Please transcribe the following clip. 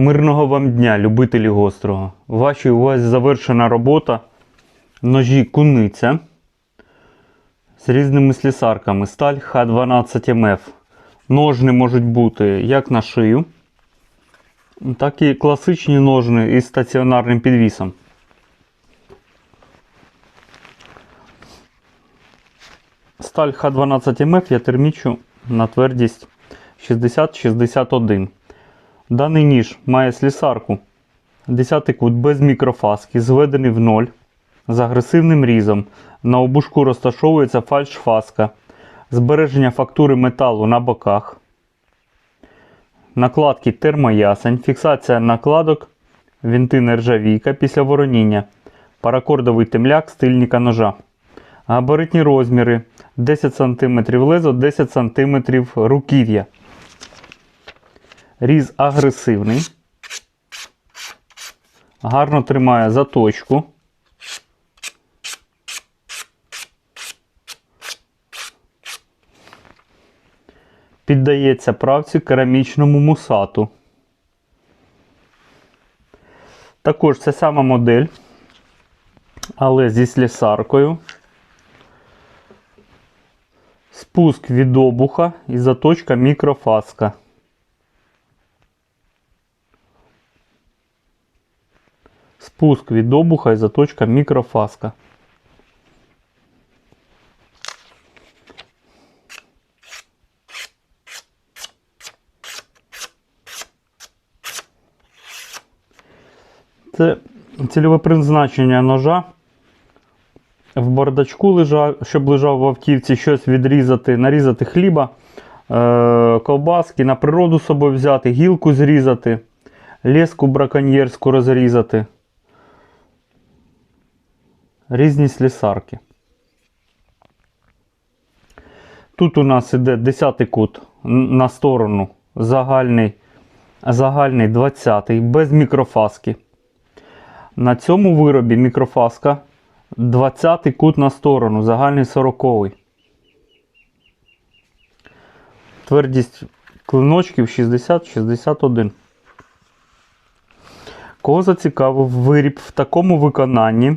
Мирного вам дня, любителі гострого. В Вашій увазі завершена робота ножі куниця з різними слісарками. Сталь Х12МФ. Ножни можуть бути як на шию, так і класичні ножни із стаціонарним підвісом. Сталь Х12МФ я термічу на твердість 60-61. Даний ніж має слісарку 10 кут без мікрофаски, зведений в ноль з агресивним різом. На обушку розташовується фальшфаска, збереження фактури металу на боках, накладки термоясень, фіксація накладок, вінти нержавійка після вороніння, паракордовий темляк стильника ножа. Габаритні розміри 10 см лезо, 10 см руків'я. Різ агресивний. Гарно тримає заточку. Піддається правці керамічному мусату. Також це сама модель, але зі слісаркою. Спуск від обуха і заточка мікрофаска. Спуск від обуха і заточка мікрофаска. Це цільове призначення ножа. В бардачку лежав, щоб лежав в автівці щось відрізати, нарізати хліба, е- ковбаски, на природу з собою взяти, гілку зрізати, леску браконьєрську розрізати. Різні слісарки. Тут у нас іде 10 кут на сторону, загальний, загальний 20 без мікрофаски. На цьому виробі мікрофаска 20 кут на сторону, загальний 40. Твердість клиночків 60-61. Кого зацікавив виріб в такому виконанні,